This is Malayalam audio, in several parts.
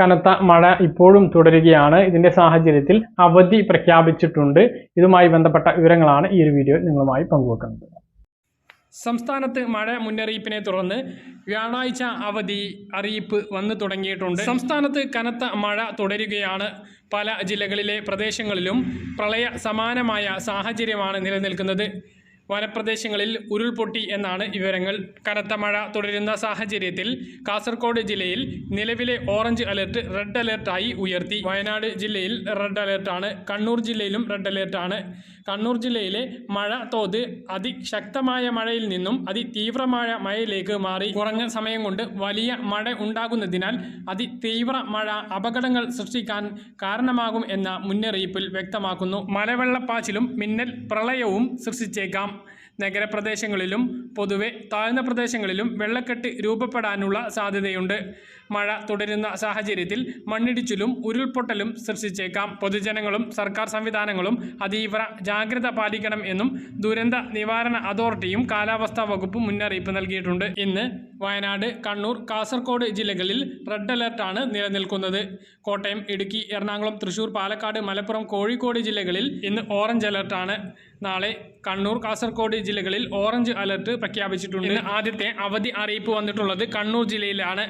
കനത്ത മഴ ഇപ്പോഴും തുടരുകയാണ്. ഇതിന്റെ സാഹചര്യത്തിൽ അവധി പ്രഖ്യാപിച്ചിട്ടുണ്ട്. ഇതുമായി ബന്ധപ്പെട്ട വിവരങ്ങളാണ് ഈ ഒരു വീഡിയോ നിങ്ങളുമായി പങ്കുവെക്കുന്നത്. സംസ്ഥാനത്ത് മഴ മുന്നറിയിപ്പിനെ തുടർന്ന് വ്യാഴാഴ്ച അവധി അറിയിപ്പ് വന്നു തുടങ്ങിയിട്ടുണ്ട്. സംസ്ഥാനത്ത് കനത്ത മഴ തുടരുകയാണ്. പല ജില്ലകളിലെ പ്രദേശങ്ങളിലും പ്രളയ സമാനമായ സാഹചര്യമാണ് നിലനിൽക്കുന്നത്. വനപ്രദേശങ്ങളിൽ ഉരുൾപൊട്ടി എന്നാണ് വിവരങ്ങൾ. കനത്ത മഴ തുടരുന്ന സാഹചര്യത്തിൽ കാസർഗോഡ് ജില്ലയിൽ നിലവിലെ ഓറഞ്ച് അലർട്ട് റെഡ് അലർട്ടായി ഉയർത്തി. വയനാട് ജില്ലയിൽ റെഡ് അലർട്ടാണ്. കണ്ണൂർ ജില്ലയിലും റെഡ് അലർട്ടാണ്. കണ്ണൂർ ജില്ലയിലെ മഴ തോത് അതിശക്തമായ മഴയിൽ നിന്നും അതിതീവ്രമായ മഴയിലേക്ക് മാറി. കുറഞ്ഞ സമയം കൊണ്ട് വലിയ മഴ ഉണ്ടാകുന്നതിനാൽ അതിതീവ്ര മഴ അപകടങ്ങൾ സൃഷ്ടിക്കാൻ കാരണമാകും എന്ന മുന്നറിയിപ്പിൽ വ്യക്തമാക്കുന്നു. മലവെള്ളപ്പാച്ചിലും മിന്നൽ പ്രളയവും സൃഷ്ടിച്ചേക്കാം. നഗരപ്രദേശങ്ങളിലും പൊതുവെ താഴ്ന്ന പ്രദേശങ്ങളിലും വെള്ളക്കെട്ട് രൂപപ്പെടാനുള്ള സാധ്യതയുണ്ട്. മഴ തുടരുന്ന സാഹചര്യത്തിൽ മണ്ണിടിച്ചിലും ഉരുൾപൊട്ടലും സൃഷ്ടിച്ചേക്കാം. പൊതുജനങ്ങളും സർക്കാർ സംവിധാനങ്ങളും അതീവ്ര ജാഗ്രത പാലിക്കണം എന്നും ദുരന്ത നിവാരണ അതോറിറ്റിയും കാലാവസ്ഥാ വകുപ്പും മുന്നറിയിപ്പ് നൽകിയിട്ടുണ്ട്. ഇന്ന് വയനാട് കണ്ണൂർ കാസർഗോഡ് ജില്ലകളിൽ റെഡ് അലർട്ടാണ് നിലനിൽക്കുന്നത്. കോട്ടയം ഇടുക്കി എറണാകുളം തൃശൂർ പാലക്കാട് മലപ്പുറം കോഴിക്കോട് ജില്ലകളിൽ ഇന്ന് ഓറഞ്ച് അലർട്ടാണ്. നാളെ കണ്ണൂർ കാസർഗോഡ് ജില്ലകളിൽ ഓറഞ്ച് അലർട്ട് പ്രഖ്യാപിച്ചിട്ടുണ്ട്. ആദ്യത്തെ അവധി അറിയിപ്പ് വന്നിട്ടുള്ളത് കണ്ണൂർ ജില്ലയിലാണ്.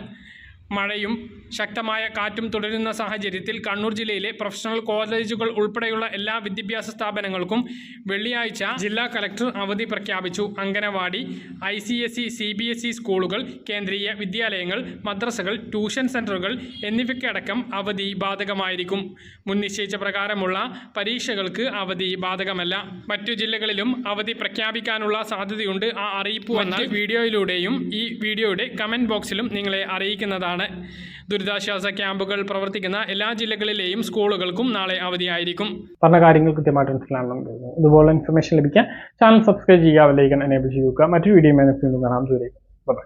മഴയും ശക്തമായ കാറ്റും തുടരുന്ന സാഹചര്യത്തിൽ കണ്ണൂർ ജില്ലയിലെ പ്രൊഫഷണൽ കോളേജുകൾ ഉൾപ്പെടെയുള്ള എല്ലാ വിദ്യാഭ്യാസ സ്ഥാപനങ്ങൾക്കും വെള്ളിയാഴ്ച ജില്ലാ കലക്ടർ അവധി പ്രഖ്യാപിച്ചു. Anganwadi I C S E C B S E സ്കൂളുകൾ കേന്ദ്രീയ വിദ്യാലയങ്ങൾ മദ്രസകൾ ട്യൂഷൻ സെന്ററുകൾ എന്നിവയ്ക്കടക്കം അവധി ബാധകമായിരിക്കും. മുൻനിശ്ചയിച്ച പ്രകാരമുള്ള പരീക്ഷകൾക്ക് അവധി ബാധകമല്ല. മറ്റു ജില്ലകളിലും അവധി പ്രഖ്യാപിക്കാനുള്ള സാധ്യതയുണ്ട്. ആ അറിയിപ്പ് വന്നാൽ വീഡിയോയിലൂടെയും ഈ വീഡിയോയുടെ കമന്റ് ബോക്സിലും നിങ്ങളെ അറിയിക്കുന്നതാണ്. ദുരിതാശ്വാസ ക്യാമ്പുകൾ പ്രവർത്തിക്കുന്ന എല്ലാ ജില്ലകളിലെയും സ്കൂളുകൾക്കും നാളെ അവധിയായിരിക്കും. പറഞ്ഞ കാര്യങ്ങൾ കൃത്യമായിട്ട് മനസ്സിലാണെന്ന് കരുതുന്നു ഇതുപോലെ ഇൻഫർമേഷൻ ലഭിക്കാൻ ചാനൽ സബ്സ്ക്രൈബ് ചെയ്യുക അവലേക്കാൻ എനേബിൾ ചെയ്യുക. മറ്റൊരു വീഡിയോ കാണാം. ദൂരേക്ക് ബൈ